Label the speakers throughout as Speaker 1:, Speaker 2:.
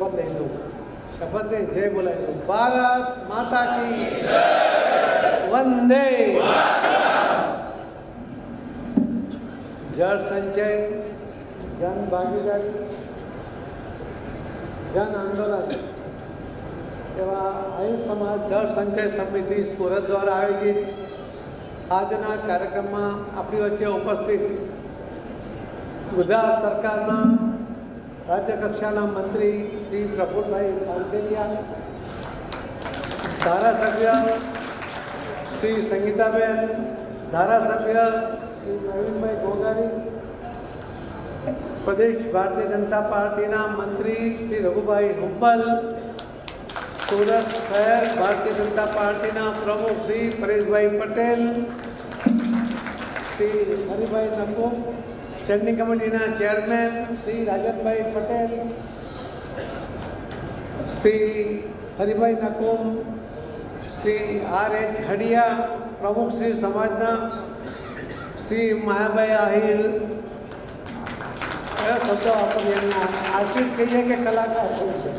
Speaker 1: શપથ લઈશું શપથની જય બોલાવીશું ભારત માતા કી વંદે જળ સંચય જન ભાગીદારી જન આંદોલન એવા આયુ સમાજ જળ સંચય સમિતિ સુરત દ્વારા આયોજિત આજના કાર્યક્રમમાં આપણી વચ્ચે ઉપસ્થિત ગુજરાત સરકારના રાજ્ય કક્ષાના મંત્રી શ્રી પ્રફુલભાઈ કાંતેલિયા ધારાસભ્ય શ્રી સંગીતાબેન, ધારાસભ્ય શ્રી નવીનભાઈ ગોગારી, પ્રદેશ ભારતીય જનતા પાર્ટીના મંત્રી શ્રી રઘુભાઈ હુંબલ સુરત શહેર ભારતીય જનતા પાર્ટીના પ્રમુખ શ્રી પરેશભાઈ પટેલ, શ્રી હરિભાઈ નકુમ સ્ટેન્ડિંગ કમિટીના chairman Shri Rajanbhai Patel, Shri Haribhai Nakum, Shri R H Hadiya, પ્રમુખ શ્રી સમાજના, શ્રી માયાભાઈ આહિર. કયો શબ્દો આપણને એમના આર્ટિસ્ટ કહીએ કે કલાકાર શું છે?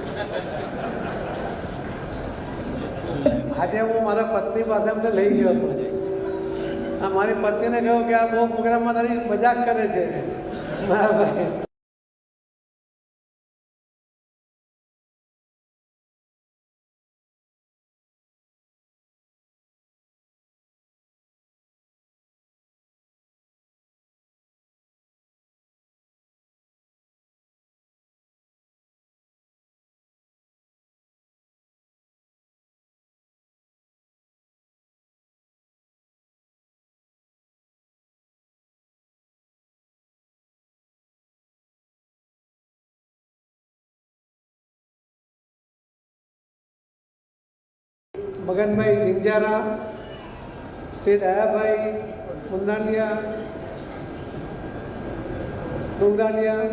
Speaker 1: આજે હું મારા પત્ની પાસે અમને લઈ ગયો હતો. મારી પત્નીને કહ્યું કે આ બહુ પ્રોગ્રામમાં તારી મજાક કરે છે. મારા મગનભાઈ ઝિંજારા શ્રી દયાભાઈ મુંદાલિયા ડુંગરાલિયા,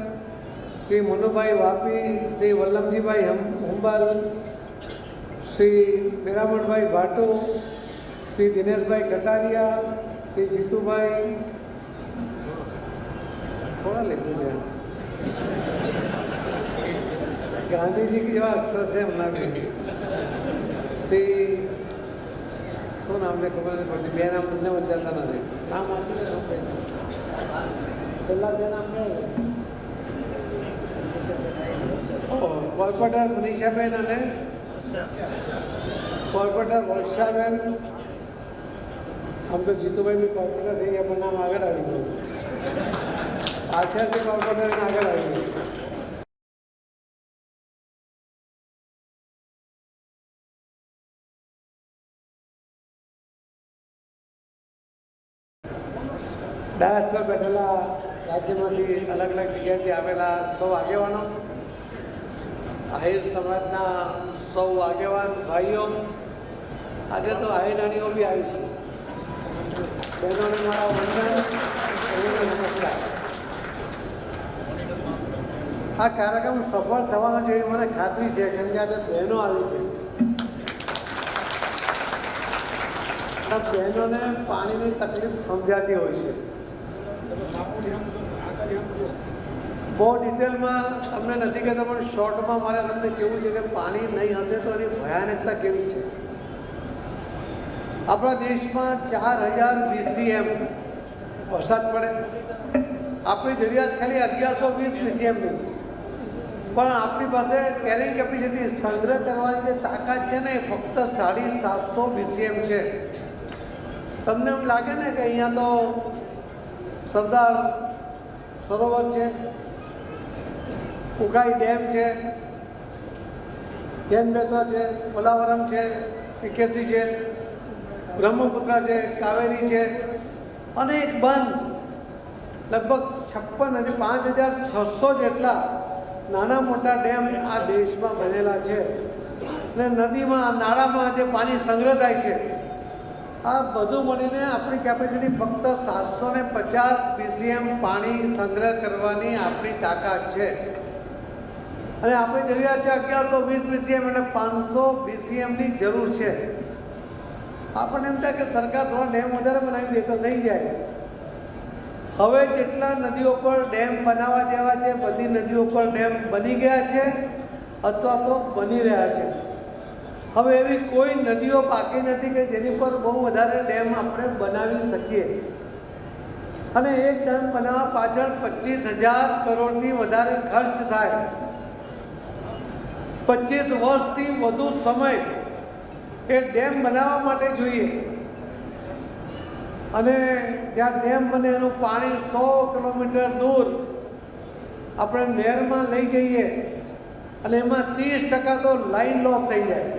Speaker 1: શ્રી મનુભાઈ વાપી, શ્રી વલ્લભજીભાઈ હુંબાલ, શ્રી પિરામણભાઈ ભાટુ, શ્રી દિનેશભાઈ કટારિયા, શ્રી જીતુભાઈ. થોડા લેખું છે ગાંધીજી જેવા અક્ષર છે એમના શ્રી શું નામ છે ખબર નથી પડતી. બે નામ મને વચાતા નથી. નામ આપી દે, નામ કહી દે. છેલ્લા બે નામ કોર્પોરેટર સુનિશાબેન અને કોર્પોરેટર વર્ષાબેન. આમ તો જીતુભાઈ બી કોર્પોરેટર થઈ ગયા પણ નામ આગળ આવી ગયું. આચાર્ય કોર્પોરેટર આગળ આવી ગયું. ડાયસ બેઠેલા રાજ્યમાંથી અલગ અલગ જગ્યાએથી આવેલા સૌ આગેવાનો, આહિર સમાજના સૌ આગેવાન ભાઈઓ, આજે તો આહિરાણીઓ બી આવી છે. બહેનોને મારા વંદન આ કાર્યક્રમ સફળ થવાનો છે મને ખાતરી છે કેમ કે આજે બહેનો આવી છે. બહેનોને પાણીની તકલીફ સમજાતી હોય છે. બહુ ડિટેલમાં તમને નથી કહેતો, પણ શોર્ટમાં મારે તમને કેવું છે કે પાણી નહીં હશે તો એની ભયાનકતા કેવી છે? આપણા દેશમાં ચાર હજાર બીસીએમ વરસાદ પડે. આપણી જરૂરિયાત ખાલી અગિયારસો વીસ બીસીએમની પણ આપણી પાસે કેરિંગ કેપેસિટી સંગ્રહ કરવાની જે તાકાત છે ને, એ ફક્ત સાડી સાતસો બીસીએમ છે. તમને એમ લાગે ને કે અહીંયા તો સરદાર સરોવર છે? ઉકાઈ ડેમ છે, કેન બેતવા છે, પોલાવરમ છે, પીકેસી છે, બ્રહ્મપુત્ર છે, કાવેરી છે, અનેક બંધ, લગભગ છપ્પન અને પાંચ હજાર છસો જેટલા નાના મોટા ડેમ આ દેશમાં બનેલા છે. ને નદીમાં નાળામાં જે પાણી સંગ્રહ થાય છે, આ બધું મળીને આપણી કેપેસિટી ફક્ત સાતસો ને પચાસ બીસીએમ પાણી સંગ્રહ કરવાની આપણી તાકાત છે. અને આપણે જોઈ રહ્યા છે અગિયારસો વીસ બીસીએમ અને પાંચસો બીસીએમની જરૂર છે. આપણને એમ થાય કે સરકાર થોડા ડેમ વધારે બનાવી દે તો થઈ જાય. હવે જેટલા નદીઓ પર ડેમ બનાવવા જેવા છે, બધી નદીઓ પર ડેમ બની ગયા છે અથવા તો બની રહ્યા છે. હવે એવી કોઈ નદીઓ બાકી નથી કે જેની પર બહુ વધારે ડેમ આપણે બનાવી શકીએ. અને એક ડેમ બનાવવા પાછળ પચીસ હજાર કરોડથી વધારે ખર્ચ થાય. પચીસ વર્ષથી વધુ સમય એ ડેમ બનાવવા માટે જોઈએ. અને જ્યાં ડેમ બને એનું પાણી સો કિલોમીટર દૂર આપણે નહેરમાં લઈ જઈએ અને એમાં ત્રીસ ટકા તો લાઈન લોક થઈ જાય.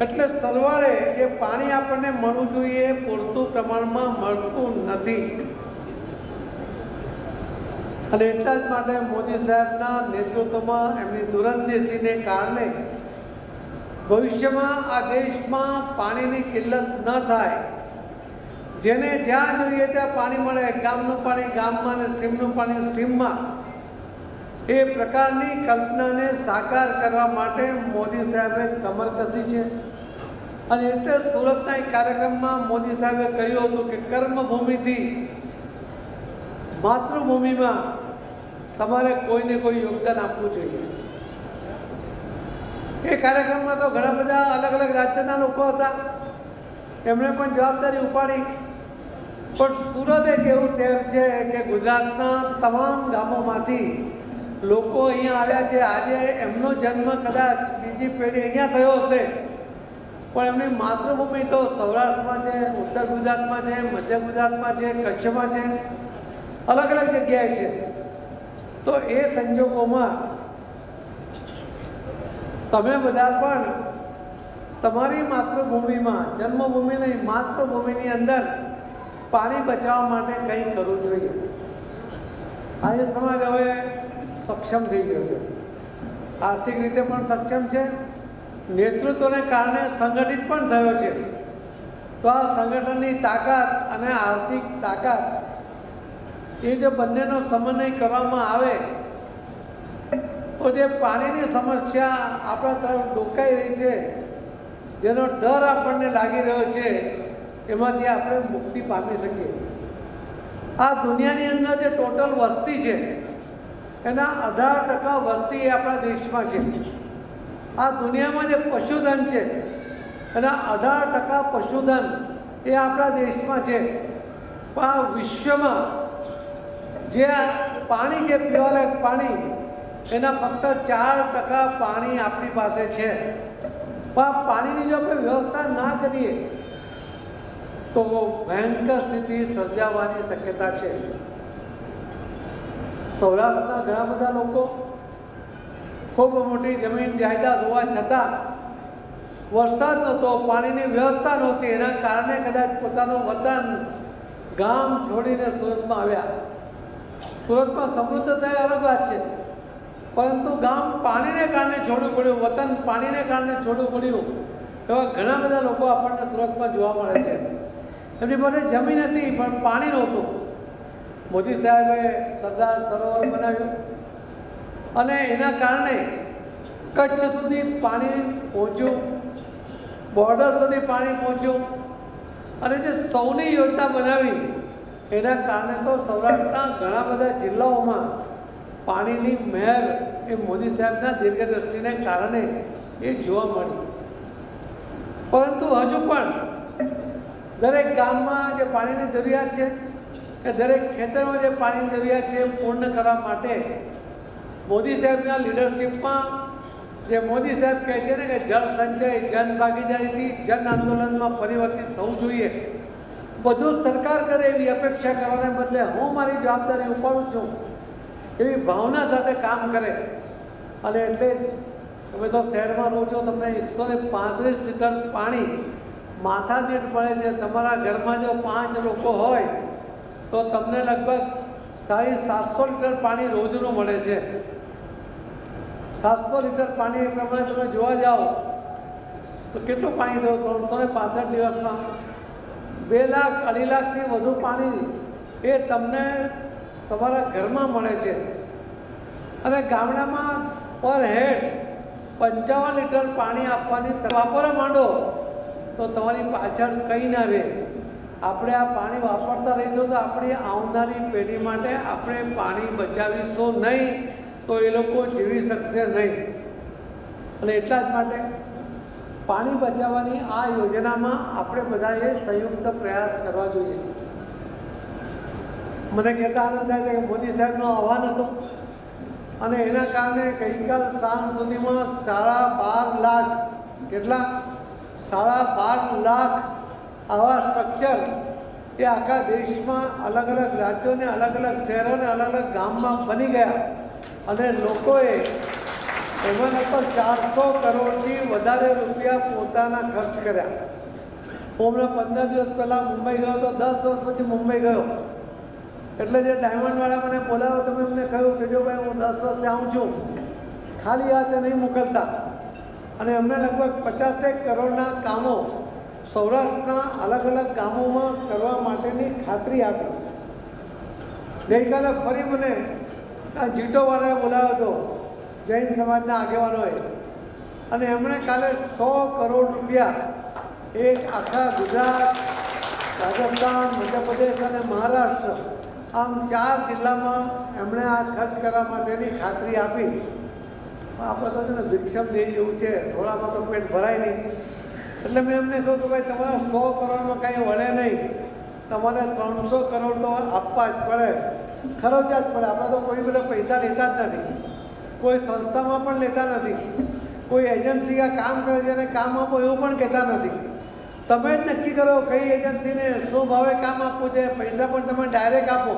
Speaker 1: એટલે સરવાળે જે પાણી આપણને મળવું જોઈએ પૂરતું પ્રમાણમાં મળતું નથી. અને એટલા જ માટે મોદી સાહેબના નેતૃત્વમાં એમની દૂરંદેશીને કારણે ભવિષ્યમાં આ દેશમાં પાણીની કિલ્લત ન થાય. જેને જ્યાં જોઈએ ત્યાં પાણી મળે, ગામનું પાણી ગામમાં અને સીમનું પાણી સીમમાં. એ પ્રકારની કલ્પનાને સાકાર કરવા માટે મોદી સાહેબે કમર કસી છે. અને એટલે સુરતના એક કાર્યક્રમમાં મોદી સાહેબે કહ્યું હતું કે કર્મભૂમિથી માતૃભૂમિમાં તમારે કોઈને કોઈ યોગદાન આપવું જોઈએ. એ કાર્યક્રમમાં તો ઘણા બધા અલગ અલગ રાજ્યના લોકો હતા. એમણે પણ જવાબદારી ઉપાડી. પણ સુરત એક એવું શહેર છે કે ગુજરાતના તમામ ગામોમાંથી લોકો અહીંયા આવ્યા છે. આજે એમનો જન્મ કદાચ બીજી પેઢી અહીંયા થયો હશે. પણ એમની માતૃભૂમિ તો સૌરાષ્ટ્રમાં છે, ઉત્તર ગુજરાતમાં છે, મધ્ય ગુજરાતમાં છે, કચ્છમાં છે. અલગ અલગ જગ્યાએ છે. તો એ સંજોગોમાં તમે બધા પણ તમારી માતૃભૂમિમાં જન્મભૂમિ નહીં માતૃભૂમિની અંદર પાણી બચાવવા માટે કંઈ કરવું જોઈએ. આજે સમાજ હવે સક્ષમ થઈ ગયો છે. આર્થિક રીતે પણ સક્ષમ છે. નેતૃત્વને કારણે સંગઠિત પણ થયો છે. તો આ સંગઠનની તાકાત અને આર્થિક તાકાત એ જો બંનેનો સમન્વય કરવામાં આવે, તો જે પાણીની સમસ્યા આપણા તરફ ડોકાઈ રહી છે, જેનો ડર આપણને લાગી રહ્યો છે, એમાંથી આપણે મુક્તિ પામી શકીએ. આ દુનિયાની અંદર જે ટોટલ વસ્તી છે, એના અઢાર ટકા વસ્તી એ આપણા દેશમાં છે. આ દુનિયામાં જે પશુધન છે, એના અઢાર ટકા પશુધન એ આપણા દેશમાં છે. પણ આ વિશ્વમાં જે પાણી જે પીવાલાયક પાણી, એના ફક્ત ચાર ટકા પાણી આપણી પાસે છે. પણ પાણીની જો આપણે વ્યવસ્થા ના કરીએ, તો ભયંકર સ્થિતિ સર્જાવાની શક્યતા છે. સૌરાષ્ટ્રના ઘણા બધા લોકો ખૂબ મોટી જમીન જાયદાદ હોવા છતાં વરસાદ નહોતો, પાણીની વ્યવસ્થા નહોતી. એના કારણે કદાચ પોતાનું વતન ગામ છોડીને સુરતમાં આવ્યા. સુરતમાં સમૃદ્ધ થાય અલગ વાત છે. પરંતુ ગામ પાણીને કારણે છોડવું પડ્યું, વતન પાણીને કારણે છોડવું પડ્યું એવા ઘણા બધા લોકો આપણને સુરતમાં જોવા મળે છે. એમની પાસે જમીન હતી, પણ પાણી નહોતું. મોદી સાહેબે સરદાર સરોવર બનાવ્યું અને એના કારણે કચ્છ સુધી પાણી પહોંચ્યું બોર્ડર સુધી પાણી પહોંચ્યું અને જે સૌની યોજના બનાવી એના કારણે તો સૌરાષ્ટ્રના ઘણા બધા જિલ્લાઓમાં પાણીની મહેર એ મોદી સાહેબના દીર્ઘદ્રષ્ટિને કારણે એ જોવા મળી પરંતુ હજુ પણ દરેક ગામમાં જે પાણીની જરૂરિયાત છે કે દરેક ખેતરમાં જે પાણીની જરૂરિયાત છે એ પૂર્ણ કરવા માટે મોદી સાહેબના લીડરશિપમાં જે મોદી સાહેબ કહે છે ને કે જળ સંચય જન ભાગીદારીથી જન આંદોલનમાં પરિવર્તિત થવું જોઈએ. બધું સરકાર કરે એવી અપેક્ષા કરવાને બદલે હું મારી જવાબદારી ઉપાડું છું. એવી ભાવના સાથે કામ કરે. અને એટલે તમે તો શહેરમાં રહો છો, તમને એકસો ને પાંત્રીસ લીટર પાણી માથા દીઠ પડે છે. તમારા ઘરમાં જો પાંચ લોકો હોય, તો તમને લગભગ સાડી સાતસો લીટર પાણી રોજનું મળે છે. સાતસો લીટર પાણી પ્રમાણે તમે જોવા જાઓ, તો કેટલું પાણી થયું? ત્રણસો ને પાસઠ દિવસમાં. બે લાખ, અઢી લાખથી વધુ પાણી એ તમને તમારા ઘરમાં મળે છે. અને ગામડામાં પર હેડ પંચાવન લીટર પાણી આપવાની વાપરવા માંડો, તો તમારી પાછળ કંઈ ના રહે. આપણે આ પાણી વાપરતા રહીશું તો આપણી આવનારી પેઢી માટે આપણે પાણી બચાવીશું નહીં, તો એ લોકો જીવી શકશે નહીં. અને એટલા જ માટે પાણી બચાવવાની આ યોજનામાં આપણે બધાએ સંયુક્ત પ્રયાસ કરવા જોઈએ. મને કહેતા આનંદ થાય કે મોદી સાહેબનો આહવાન હતો. અને એના કારણે ગઈકાલ સાંજ સુધીમાં સાડા બાર લાખ, કેટલા? સાડા બાર લાખ આવા સ્ટ્રક્ચર એ આખા દેશમાં અલગ અલગ રાજ્યોને અલગ અલગ શહેરોને અલગ અલગ ગામમાં બની ગયા. અને લોકોએ એમાં તો ચારસો કરોડથી વધારે રૂપિયા પોતાના ખર્ચ કર્યા. હું પંદર દિવસ પહેલાં મુંબઈ ગયો તો દસ વર્ષ પછી મુંબઈ ગયો. એટલે જે ડાયમંડવાળા મને બોલાવ્યો તમે એમને કહ્યું કે જો ભાઈ હું દસ વર્ષે આવું છું ખાલી હાથે નહીં મોકલતા. અને અમને લગભગ પચાસેક કરોડના કામો સૌરાષ્ટ્રના અલગ અલગ ગામોમાં કરવા માટેની ખાતરી આપી. ગઈકાલે ફરી મને આ જીટોવાળાએ બોલાવ્યો હતો. જૈન સમાજના આગેવાનોએ. અને એમણે કાલે સો કરોડ રૂપિયા એક આખા ગુજરાત, રાજસ્થાન, મધ્યપ્રદેશ અને મહારાષ્ટ્ર, આમ ચાર જિલ્લામાં એમણે આ ખર્ચ કરવા માટેની ખાતરી આપી. આપણે તો છે ને ભિક્ષમ દેહ જેવું છે, થોડામાં તો પેટ ભરાય નહીં. એટલે મેં એમને કહ્યું કે ભાઈ, તમારા સો કરોડમાં કાંઈ વળે નહીં. તમારે ત્રણસો કરોડ તો આપવા જ પડે. ખર્ચા જ પડે. આપણે તો કોઈ બધા પૈસા લેતા જ નથી. કોઈ સંસ્થામાં પણ લેતા નથી. કોઈ એજન્સી આ કામ કરે છે અને કામ આપો એવું પણ કહેતા નથી. તમે જ નક્કી કરો કઈ એજન્સીને શું ભાવે કામ આપવું છે. પૈસા પણ તમે ડાયરેક્ટ આપો.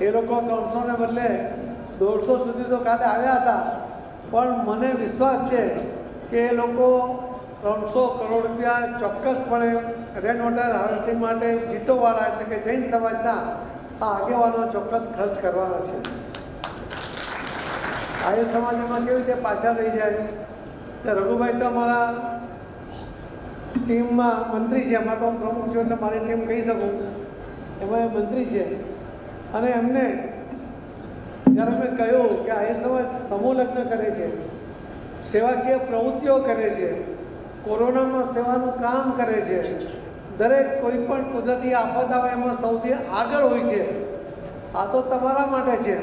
Speaker 1: એ લોકો ત્રણસોને બદલે દોઢસો સુધી તો કાલે આવ્યા હતા. પણ મને વિશ્વાસ છે કે એ લોકો ત્રણસો કરોડ રૂપિયા ચોક્કસપણે રેન વોટર હાર્વેસ્ટિંગ માટે જીતોવાળા એટલે કે જૈન સમાજના આ આગેવાનો ચોક્કસ ખર્ચ કરવાના છે. આર્ય સમાજ એમાં કેવી રીતે પાછા રહી જાય. તો રઘુભાઈ તો અમારા ટીમમાં મંત્રી છે. એમાં તો હું પ્રમુખ છું એટલે મારી ટીમ કહી શકું. એમાં એ મંત્રી છે. અને એમને જ્યારે મેં કહ્યું કે આર્ય સમાજ સમૂહ લગ્ન કરે છે, સેવાકીય પ્રવૃત્તિઓ કરે છે, કોરોનામાં સેવાનું કામ કરે છે, દરેક કોઈ પણ કુદરતી આફત આવે એમાં સૌથી આગળ હોય છે. આ તો તમારા માટે છે.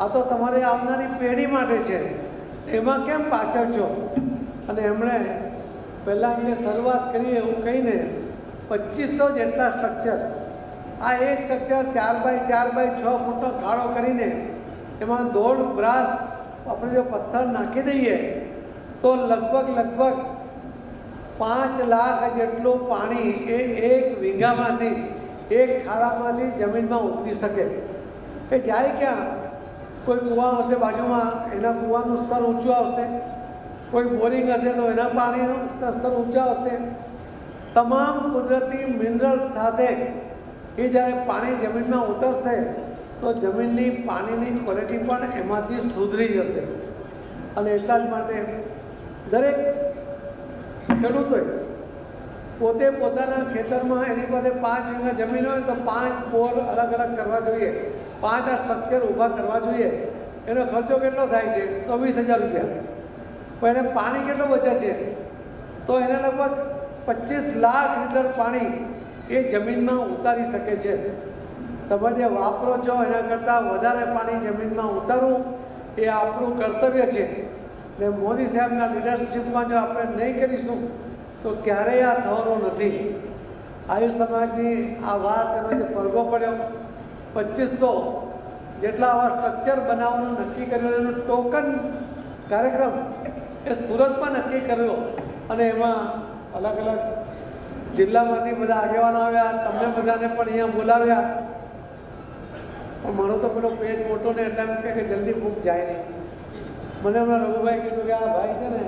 Speaker 1: આ તો તમારી આવનારી પેઢી માટે છે. એમાં કેમ પાછળ છો? અને એમણે પહેલાં એમને શરૂઆત કરી એવું કહીને પચીસો જેટલા સ્ટ્રક્ચર આ એક સ્ટ્રક્ચર ચાર બાય ચાર બાય છ ફૂટનો ખાડો કરીને એમાં દોઢ બ્રાસ આપણે જો પથ્થર નાખી દઈએ, તો લગભગ લગભગ પાંચ લાખ જેટલું પાણી એ એક વીઘામાંથી એક ખાડામાંથી જમીનમાં ઉતરી શકે. એ જાય ક્યાં? કોઈ કૂવા હશે, બાજુમાં એના કૂવાનું સ્તર ઊંચું આવશે. કોઈ બોરિંગ હશે તો એના પાણીનું સ્તર ઊંચા આવશે. તમામ કુદરતી મિનરલ સાથે એ જ્યારે પાણી જમીનમાં ઉતરશે, તો જમીનની પાણીની ક્વોલિટી પણ એમાંથી સુધરી જશે. અને એટલા જ માટે દરેક ખેડૂતોએ પોતે પોતાના ખેતરમાં એની પાસે પાંચ વીઘા જમીન હોય તો પાંચ બોર અલગ અલગ કરવા જોઈએ. પાંચ આ સ્ટ્રક્ચર ઊભા કરવા જોઈએ. એનો ખર્ચો કેટલો થાય છે? ચોવીસ હજાર રૂપિયા. પણ એને પાણી કેટલું બચે છે? તો એને લગભગ પચીસ લાખ લીટર પાણી એ જમીનમાં ઉતારી શકે છે. તમે જે વાપરો છો, એના કરતાં વધારે પાણી જમીનમાં ઉતારવું એ આપણું કર્તવ્ય છે. ને મોદી સાહેબના લીડરશીપમાં જો આપણે નહીં કરીશું, તો ક્યારેય આ થવાનું નથી. આયુ સમાજની આ વાત એનો જે પડઘો પડ્યો પચીસો જેટલા આવા સ્ટ્રક્ચર બનાવવાનું નક્કી કર્યું એનું ટોકન કાર્યક્રમ એ સુરતમાં નક્કી કર્યો. અને એમાં અલગ અલગ જિલ્લામાંથી બધા આગેવાનો આવ્યા, તમને બધાને પણ અહીંયા બોલાવ્યા. પણ મારો તો પેલો પેટ મોટો ને એટલે એમ કે જલ્દી ભૂખ જાય નહીં. મને હમણાં રઘુભાઈ કીધું કે આ ભાઈ છે ને,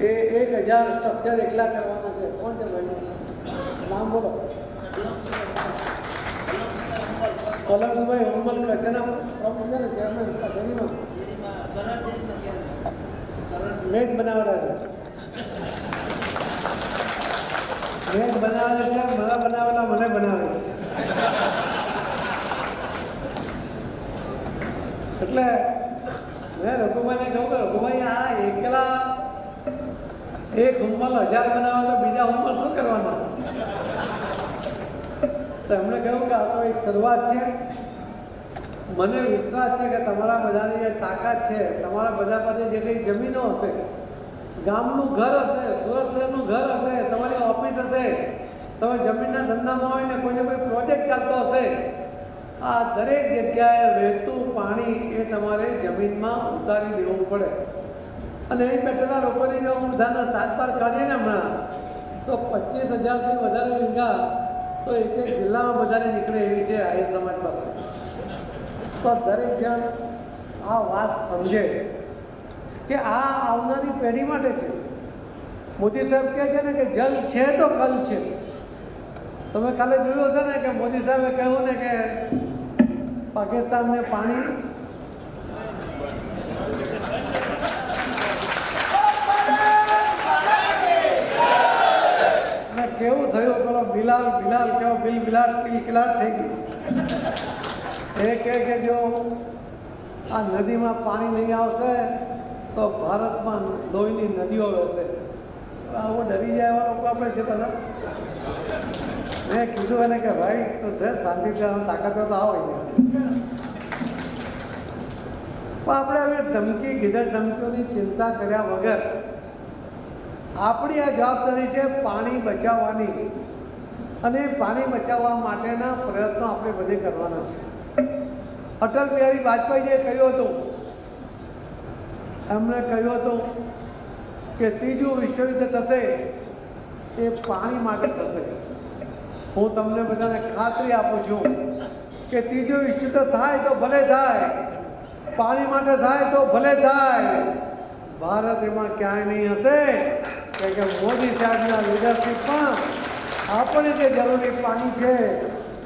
Speaker 1: એ એક હજાર સ્ટ્રક્ચર એકલા કરવાના છે. કોણ છે ભાઈ? નામ બોલો. પલકભાઈ હુમલ કચ્છના પ્રમુખ છે ને ચેરમેન કચેરીમાં મેં જ બનાવેલા છે. મેઘ બનાવવાના છે મારા બનાવેલા મને બનાવે છે. એટલે મેં રઘુભાઈને કહ્યું કે રઘુભાઈ, આ એકલા એક હુમલ હજાર બનાવે તો બીજા હુમલ શું કરવાના? તો એમણે કહ્યું કે આ તો એક શરૂઆત છે. મને વિશ્વાસ છે કે તમારા બધાની જે તાકાત છે. તમારા બધા પાસે જે કંઈ જમીનો હશે, ગામનું ઘર હશે, સુરત શહેરનું ઘર હશે, તમારી ઓફિસ હશે, તમે જમીનના ધંધામાં હોય ને કોઈને કોઈ પ્રોજેક્ટ ચાલતો હશે, આ દરેક જગ્યાએ વહેતું પાણી એ તમારે જમીનમાં ઉતારી દેવું પડે. અને એ બેઠેલા લોકોની જો હું સાત બાર કાઢીએ ને હમણાં, તો પચીસ હજારથી વધારે વીઘા તો એક એક જિલ્લામાં બધાને નીકળે એવી છે આહિર સમાજ પાસે. તો દરેક જણ આ વાત સમજે કે આ આવનારી પેઢી માટે છે. મોદી સાહેબ કહે છે ને કે જલ છે તો કલ છે. તમે કાલે જોયું હશે ને કે મોદી સાહેબે કહ્યું ને કે પાકિસ્તાનને પાણી કેવું થયું? બિલાલ બિલાલ કહો બિલ બિલાલ કિલકિલાટ થઈ ગયું એ કહે કે જો આ નદીમાં પાણી નહીં આવશે તો ભારતમાં લોહીની નદીઓ વહેશે આવો ડરી જાય એવા લોકો આપણે છે બધા મેં કીધું એને કે ભાઈ તો છે આમ તાકાત તો આવો પણ આપણે હવે ધમકી ગીધર ધમકીઓની ચિંતા કર્યા વગર, આપણી આ જવાબદારી છે પાણી બચાવવાની. અને પાણી બચાવવા માટેના પ્રયત્નો આપણે બધે કરવાના છે. અટલ બિહારી વાજપેયીએ કહ્યું હતું, એમણે કહ્યું હતું કે ત્રીજું વિશ્વયુદ્ધ થશે એ પાણી માટે થશે. હું તમને બધાને ખાતરી આપું છું કે ત્રીજું વિશ્વયુદ્ધ થાય તો ભલે થાય, પાણી માટે થાય તો ભલે થાય. ભારત એમાં ક્યાંય નહીં હશે કે મોદી સાહેબના લીડરશીપમાં આપણે જે જરૂરી પાણી છે,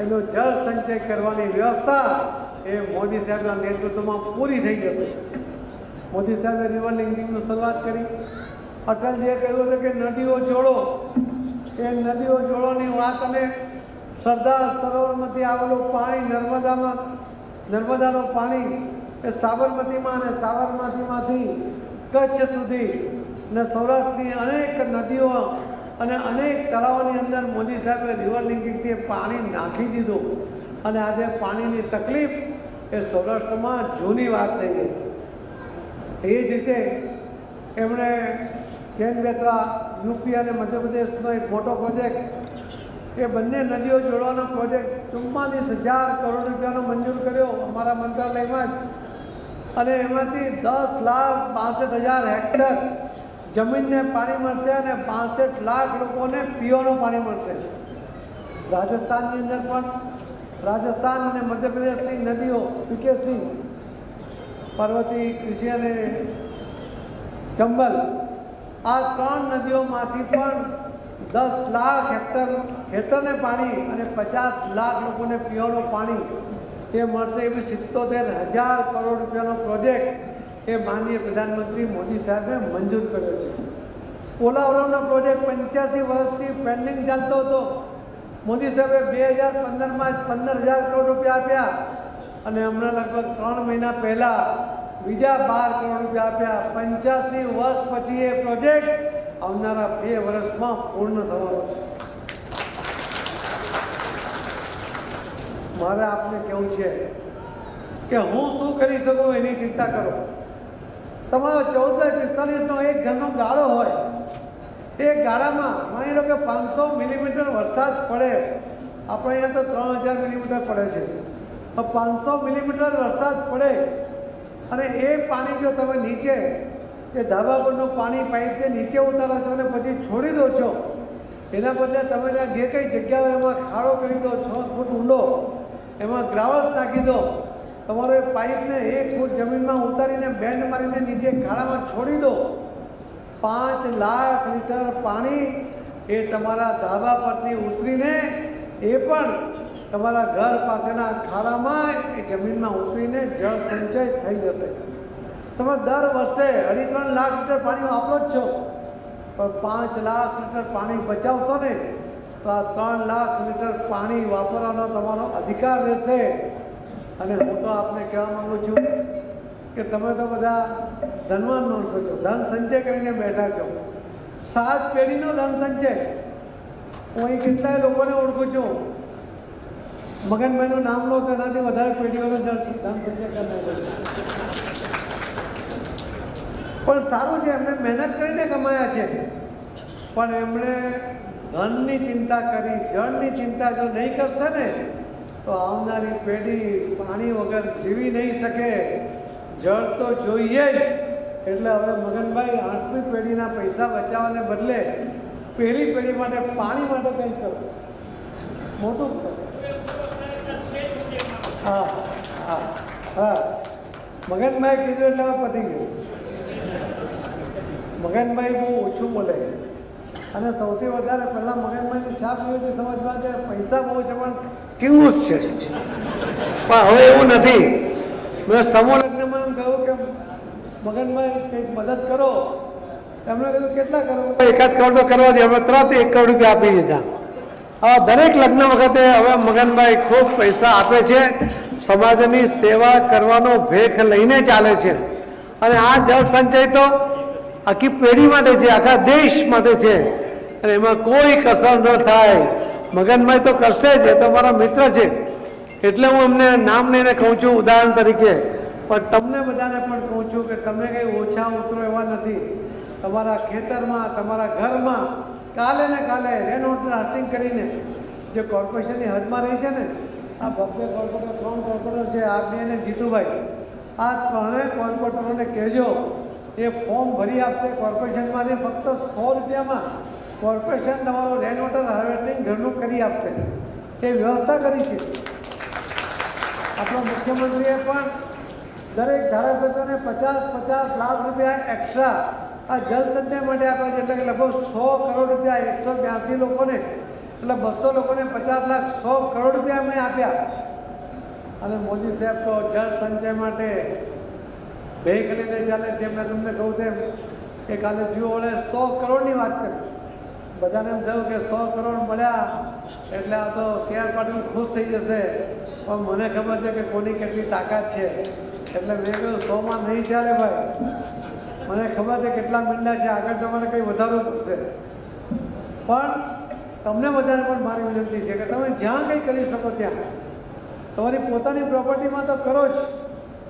Speaker 1: એનો જળ સંચય કરવાની વ્યવસ્થા એ મોદી સાહેબના નેતૃત્વમાં પૂરી થઈ જશે. મોદી સાહેબે રિવર લિંકિંગની શરૂઆત કરી. અટલજીએ કહ્યું હતું કે નદીઓ જોડો. એ નદીઓ જોડોની વાત અને સરદાર સરોવરમાંથી આવેલું પાણી નર્મદામાં, નર્મદાનું પાણી એ સાબરમતીમાં અને સાબરમતીમાંથી કચ્છ સુધી ને સૌરાષ્ટ્રની અનેક નદીઓ અને અનેક તળાવોની અંદર મોદી સાહેબે રિવર લિંકિંગથી પાણી નાખી દીધું. અને આજે પાણીની તકલીફ એ સૌરાષ્ટ્રમાં જૂની વાત થઈ ગઈ. એ જ રીતે એમણે કેન બેતરા, યુપી અને મધ્યપ્રદેશનો એક મોટો પ્રોજેક્ટ એ બંને નદીઓ જોડવાનો પ્રોજેક્ટ ચુમ્માલીસ હજાર કરોડ રૂપિયાનો મંજૂર કર્યો અમારા મંત્રાલયમાં જ. અને એમાંથી દસ લાખ બાસઠ હજાર હેક્ટર જમીનને પાણી મળશે અને પાંસઠ લાખ લોકોને પીવાનું પાણી મળશે. રાજસ્થાનની અંદર પણ રાજસ્થાન અને મધ્યપ્રદેશની નદીઓ પીકેસી, પર્વતી, કૃષિ અને ચંબલ આ ત્રણ નદીઓમાંથી પણ દસ લાખ હેક્ટર ખેતરને પાણી અને પચાસ લાખ લોકોને પીવાનું પાણી એ મળશે એવી સિત્તોતેર હજાર કરોડ રૂપિયાનો પ્રોજેક્ટ એ માનનીય પ્રધાનમંત્રી મોદી સાહેબે મંજૂર કર્યો છે. પોલાવરમનો પ્રોજેક્ટ પંચ્યાસી વર્ષથી પેન્ડિંગ ચાલતો હતો. મોદી સાહેબે બે હજાર પંદરમાં જ પંદર હજાર કરોડ રૂપિયા આપ્યા અને હમણાં લગભગ ત્રણ મહિના પહેલાં બીજા બાર કરોડ રૂપિયા આપ્યા. પંચ્યાસી વર્ષ પછી એ પ્રોજેક્ટ આવનારા બે વર્ષમાં પૂર્ણ થવાનો છે. મારે આપને કહેવું છે કે હું શું કરી શકું એની ચિંતા કરો. તમારો ચૌદ પિસ્તાલીસનો એક ઘરનો ગાળો હોય એ ગાળામાં માની લો કે પાંચસો મિલીમીટર વરસાદ પડે, આપણે અહીંયા તો ત્રણ હજાર મિલીમીટર પડે છે. તો પાંચસો મિલીમીટર વરસાદ પડે અને એ પાણી જો તમે નીચે, એ ધાબા પરનું પાણી પાઇપથી નીચે ઉતારો છો અને પછી છોડી દો છો, એના બદલે તમે જે કંઈ જગ્યાઓ એમાં ખાડો કરી દો, છ ફૂટ ઊંડો, એમાં ગ્રાવલ્સ નાખી દો તમારો એ પાઇપને એક ફૂટ જમીનમાં ઉતારીને બેન્ડ મારીને નીચે ખાડામાં છોડી દો. પાંચ લાખ લીટર પાણી એ તમારા ધાબા પરથી ઉતરીને એ પણ તમારા ઘર પાસેના ખાડામાં એ જમીનમાં ઉતરીને જળ સંચય થઈ જશે. તમે દર વર્ષે અઢી ત્રણ લાખ લીટર પાણી વાપરો જ છો. પણ પાંચ લાખ લીટર પાણી બચાવશો ને, તો આ ત્રણ લાખ લીટર પાણી વાપરવાનો તમારો અધિકાર રહેશે. અને હું તો આપને કહેવા માંગુ છું કે તમે તો બધા ધનવાન માણસો છો. ધન સંચય કરીને બેઠા છો. સાત પેઢીનો ધન સંચય. હું અહીં કેટલાય લોકોને ઓળખું છું. મગનભાઈનું નામ લો તેનાથી વધારે પેઢીઓનો ધન સંચય કરનાર પણ સારું છે, એમને મહેનત કરીને કમાયા છે. પણ એમણે ધનની ચિંતા કરી, જળની ચિંતા જો નહીં કરશે ને તો આવનારી પેઢી પાણી વગર જીવી નહીં શકે. જળ તો જોઈએ જ. એટલે હવે મગનભાઈ આઠમી પેઢીના પૈસા બચાવવાને બદલે પહેલી પેઢી માટે પાણી માટે કંઈક કરો. મોટું હા હા હા. મગનભાઈ કીધું એટલે હવે પતી ગયું. મગનભાઈ બહુ ઓછું બોલે. અને સૌથી વધારે પહેલાં મગનભાઈની છાપ એવી સમજવા કે પૈસા બહુ છે, પણ જ છે. પણ હવે એવું નથી. મેં સમૂહ લગ્નમાં એમ કહ્યું કે મગનભાઈ કંઈક મદદ કરો. એમણે કીધું, કેટલા કરો? એકાદ કરોડ તો કરવા દે અમે તરત એક કરોડ રૂપિયા આપી દીધા. હવે દરેક લગ્ન વખતે હવે મગનભાઈ ખૂબ પૈસા આપે છે. સમાજની સેવા કરવાનો ભેખ લઈને ચાલે છે. અને આ જળ સંચય તો આખી પેઢી માટે છે, આખા દેશ માટે છે. અને એમાં કોઈ કસર ન થાય. મગનભાઈ તો કરશે જ, એ તો મારા મિત્ર છે. એટલે હું એમને નામ લઈને કહું છું, ઉદાહરણ તરીકે. પણ તમને બધાને પણ કહું છું કે તમે કંઈ ઓછા ઉતરો એવા નથી. તમારા ખેતરમાં, તમારા ઘરમાં કાલે ને કાલે રેન વોટર હાર્ટિંગ કરીને જે કોર્પોરેશનની હદમાં રહી છે ને, આ ભવ્ય કોર્પોરેટર, ત્રણ કોર્પોરેટર છે, આ બે ને જીતુભાઈ. આ ત્રણેય કોર્પોરેટરોને કહેજો, એ ફોર્મ ભરી આપશે કોર્પોરેશનમાંથી ફક્ત સો રૂપિયામાં. કોર્પોરેશન તમારું રેન વોટર હાર્વેસ્ટિંગ ઘરનું કરી આપશે. એ વ્યવસ્થા કરી છે. આપણા મુખ્યમંત્રીએ પણ દરેક ધારાસભ્યોને પચાસ પચાસ લાખ રૂપિયા એક્સ્ટ્રા આ જલ સંચય માટે આપ્યા છે. એટલે કે લગભગ સો કરોડ રૂપિયા, એકસો બ્યાસી લોકોને, એટલે બસો લોકોને પચાસ લાખ સો કરોડ રૂપિયા અમે આપ્યા. અને મોદી સાહેબ તો જળ સંચય માટે બે કરીને ચાલે છે. મેં તમને કહું તેમ, કે કાલે જીઓ વડે સો કરોડની વાત કરી. બધાને એમ થયું કે સો કરોડ મળ્યા, એટલે આ તો સી આર પાટીલ ખુશ થઈ જશે. પણ મને ખબર છે કે કોની કેટલી તાકાત છે. એટલે મેં કહ્યું સોમાં નહીં ચાલે ભાઈ. મને ખબર છે કેટલા મીંડા છે, આગળ તમારે કંઈ વધારવું પડશે. પણ તમને બધાને પણ મારી વિનંતી છે કે તમે જ્યાં કંઈ કરી શકો ત્યાં. તમારી પોતાની પ્રોપર્ટીમાં તો કરો જ.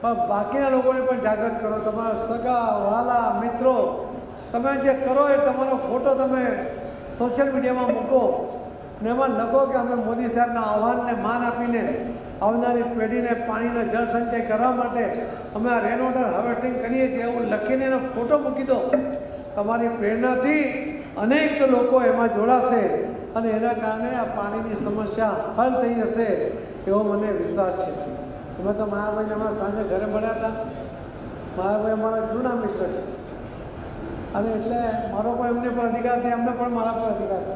Speaker 1: પણ બાકીના લોકોને પણ જાગૃત કરો. તમારા સગા વાલા મિત્રો, તમે જે કરો એ તમારો ફોટો તમે સોશિયલ મીડિયામાં મૂકો ને એમાં લખો કે અમે મોદી સાહેબના આહવાનને માન આપીને આવનારી પેઢીને પાણીનો જળ સંચય કરવા માટે અમે આ રેન વોટર હાર્વેસ્ટિંગ કરીએ છીએ એવું લખીને એનો ફોટો મૂકી દો. તમારી પ્રેરણાથી અનેક લોકો એમાં જોડાશે અને એના કારણે આ પાણીની સમસ્યા હલ થઈ જશે એવો મને વિશ્વાસ છે. અમે તો માયાભાઈને અમારા સાંજે ઘરે મળ્યા હતા. માયાભાઈ અમારા જૂના મિત્ર છે. અને એટલે મારો પણ એમને પણ અધિકાર છે, એમને પણ મારા પર અધિકાર છે.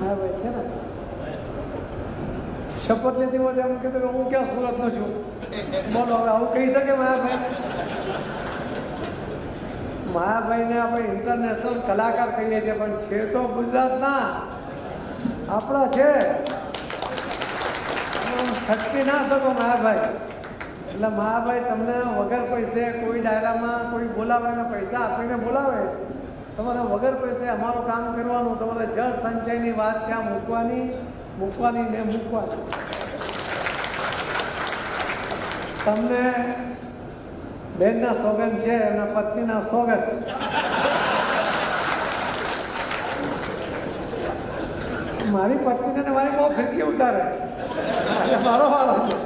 Speaker 1: માયાભાઈ છે ને? શપથ લેતી વખતે એમ કીધું કે હું ક્યાં સુરતનો છું? બોલો, હવે આવું કહી શકે માયાભાઈ? માયાભાઈને આપણે ઇન્ટરનેશનલ કલાકાર કહીએ છીએ, પણ છે તો ગુજરાતના. આપણા છે. શક્તિ ના શકો માયાભાઈ. એટલે મહાભાઈ તમને વગર પૈસે કોઈ ડાયરામાં કોઈ બોલાવે પૈસા આપીને બોલાવે? તમારે વગર પૈસે અમારું કામ કરવાનું, તમારે જળ સંચયની વાત ત્યાં મૂકવાની મૂકવાની ને મૂકવાની. તમને બેનના સોગન છે એના પત્નીના સોગન મારી પત્નીને મારી બહુ ફિરકી ઉતારે. મારો વાળો છે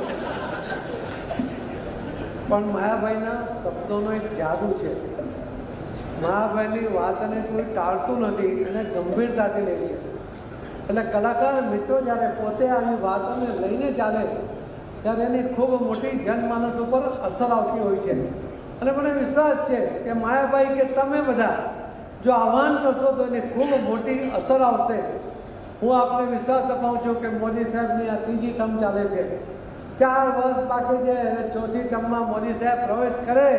Speaker 1: પણ માયાભાઈના શબ્દોનો એક જાદુ છે. માયાભાઈની વાતને કોઈ ટાળતું નથી અને ગંભીરતાથી લે છે. એટલે કલાકાર મિત્રો જ્યારે પોતે આવી વાતોને લઈને ચાલે, ત્યારે એની ખૂબ મોટી જનમાનસ ઉપર અસર આવતી હોય છે. અને મને વિશ્વાસ છે કે માયાભાઈ કે તમે બધા જો આહવાન કરશો તો એની ખૂબ મોટી અસર આવશે. હું આપને વિશ્વાસ અપાવું છું કે મોદી સાહેબની આ ત્રીજી ટર્મ ચાલે છે. ચાર વર્ષ બાકી છે અને ચોથી ટર્મમાં મોદી સાહેબ પ્રવેશ કરે,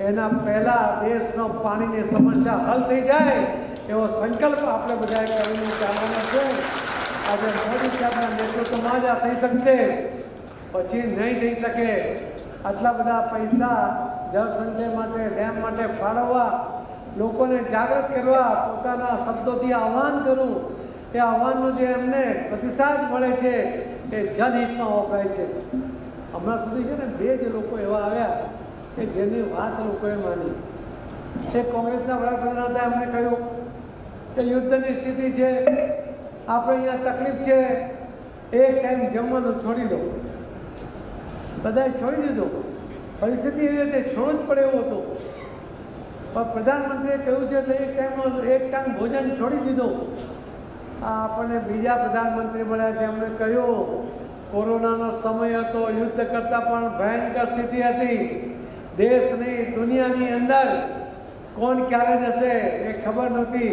Speaker 1: એના પહેલા દેશનો પાણીની સમસ્યા હલ થઈ જાય એવો સંકલ્પ આપણે બધાએ કરીને ચાલવાનો છે. આજે મોદી સાહેબના નેતૃત્વમાં જ આ થઈ શકશે. પછી નહીં થઈ શકે. આટલા બધા પૈસા જળ સંચય માટે, ડેમ માટે ફાળવવા, લોકોને જાગૃત કરવા, પોતાના શબ્દોથી આહવાન કરવું એ આહવાનનો જે એમને પ્રતિસાદ મળે છે એ જનહિતમાં વપરાય છે. હમણાં સુધી છે ને બે જ લોકો એવા આવ્યા કે જેની વાત લોકોએ માની. એ કોંગ્રેસના વડાપ્રધાન હતા એમણે કહ્યું કે યુદ્ધની સ્થિતિ છે, આપણે અહીંયા તકલીફ છે, એક ટાઈમ જમવાનું છોડી દો. બધાએ છોડી દીધું. પરિસ્થિતિ એવી રીતે છોડવું જ પડે એવું હતું. પણ પ્રધાનમંત્રીએ કહ્યું છે એટલે એક ટાઈમ એક ટાઈમ ભોજન છોડી દીધું. આપણને બીજા પ્રધાનમંત્રી છે. એમણે કહ્યું, કોરોનાનો સમય હતો, યુદ્ધ કરતાં પણ ભયંકર સ્થિતિ હતી. દેશની, દુનિયાની અંદર કોણ ક્યારે જશે એ ખબર નહોતી.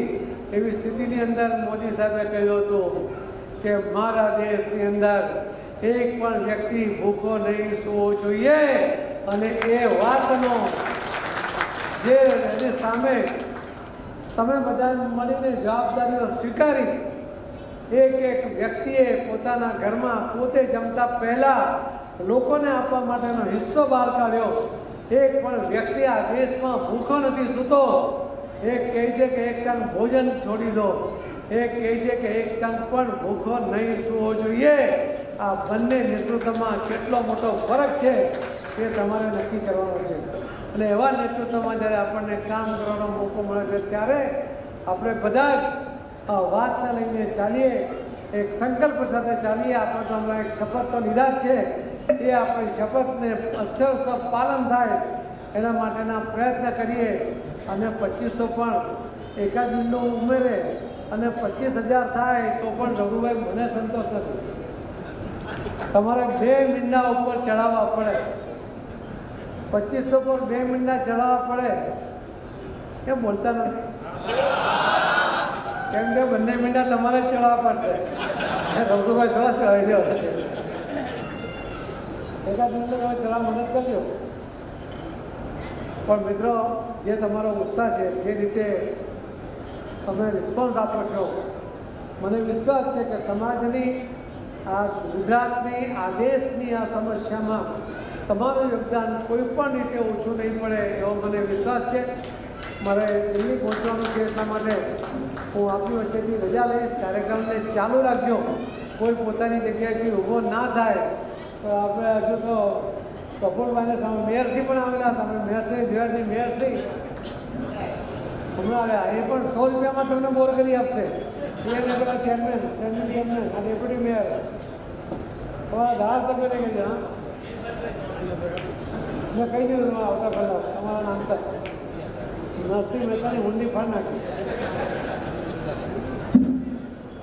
Speaker 1: એવી સ્થિતિની અંદર મોદી સાહેબે કહ્યું હતું કે, મારા દેશની અંદર એક પણ વ્યક્તિ ભૂખો નહીં સૂવો જોઈએ. અને એ વાતનો જે સામે તમે બધા મળીને જવાબદારીઓ સ્વીકારી. એક એક વ્યક્તિએ પોતાના ઘરમાં પોતે જમતા પહેલા લોકોને આપવા માટેનો હિસ્સો બહાર કાઢ્યો. એક પણ વ્યક્તિ આ દેશમાં ભૂખો નથી સૂતો. એક કહે છે કે એક ટન ભોજન છોડી દો. એક કહે છે કે એક ટન પણ ભૂખો નહીં સૂવો જોઈએ. આ બંને નેતૃત્વમાં કેટલો મોટો ફરક છે એ તમારે નક્કી કરવાનો છે. અને એવા નેતૃત્વમાં જ્યારે આપણને કામ કરવાનો મોકો મળે છે, ત્યારે આપણે બધા જ વાતને લઈને ચાલીએ, એક સંકલ્પ સાથે ચાલીએ. આપણે તો હમણાં એક શપથ તો લીધા છે. એ આપણી શપથને અક્ષરશઃ પાલન થાય એના માટેના પ્રયત્ન કરીએ. અને પચીસો પણ એકાદ બિંદુ ઉમેરે અને પચીસ હજાર થાય તો પણ રઘુભાઈ મને સંતોષ નથી. તમારે બે મહિના ઉપર ચડાવવા પડે. પચીસો પર બે મહિના ચડાવવા પડે. કેમ બોલતા નથી? કેમ કે બંને મહિના તમારે જ ચડાવવા પડશે. રઘુભાઈ થોડા ચડાવી દો. એકાદ મિનિટ તમે ચડા મદદ કરજો પણ મિત્રો, જે તમારો ઉત્સાહ છે, જે રીતે તમે રિસ્પોન્સ આપો છો, મને વિશ્વાસ છે કે સમાજની આ ગુજરાતની, આ દેશની આ સમસ્યામાં તમારું યોગદાન કોઈ પણ રીતે ઓછું નહીં પડે એવો મને વિશ્વાસ છે. મારે દિલ્હી પહોંચવાનું છે એટલા માટે હું આપની વચ્ચેથી રજા લઈશ. કાર્યક્રમને ચાલુ રાખજો. કોઈ પોતાની જગ્યાએથી ઊભો ના થાય. તો આપણે હજુ તો કપૂરભાઈને સામે મેયરશ્રી પણ આવેલા. તમે મેયરશ્રી જોયાથી મેયરશ્રી હમણાં આવ્યા. એ પણ સો રૂપિયામાં તમને બોર કરી આપશે. પેલા ચેરમેન ચેરમેન ચેરમેન આ ડેપ્યુટી મેયર થોડા ધાર તમે લઈ ગયો હા. મેં કહી દીધું આવતા પહેલાં. તમારા નામ તક નરસિંહ મહેતાની હુંડી ફાડ નાખી.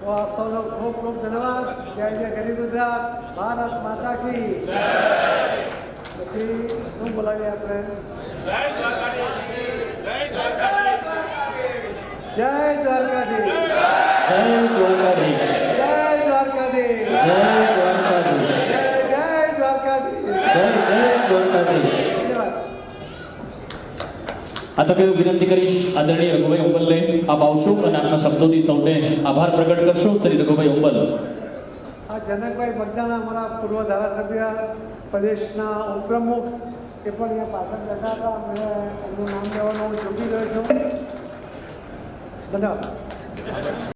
Speaker 1: તો આપ સૌનો ખૂબ ખૂબ ધન્યવાદ. જય જય ગરીબ ગુજરાત. ભારત માતા કી. પછી શું બોલાવીએ આપણે? જય દ્વારકાધીશ.
Speaker 2: જય દ્વારકાધીશ.
Speaker 1: જય દ્વારકાધીશ
Speaker 2: જય દ્વારકાધીશ.
Speaker 1: જય દ્વારકાધીશ
Speaker 2: જય દ્વારકાધીશ. આ તકે હું વિનંતી કરીશ, આદરણીય રઘુભાઈ ઉંબલને આપ આવશો અને આપના શબ્દોથી સૌને આભાર પ્રગટ કરશો. શ્રી રઘુભાઈ ઉંબલ.
Speaker 1: આ જનકભાઈ બગદાણા અમારા પૂર્વ ધારાસભ્ય પ્રદેશના ઉપપ્રમુખ, એ પણ અહીંયા પાછળ બેઠા હતા. મેં એમનું નામ લેવાનું હું ચૂકી ગયો છું. ધન્યવાદ.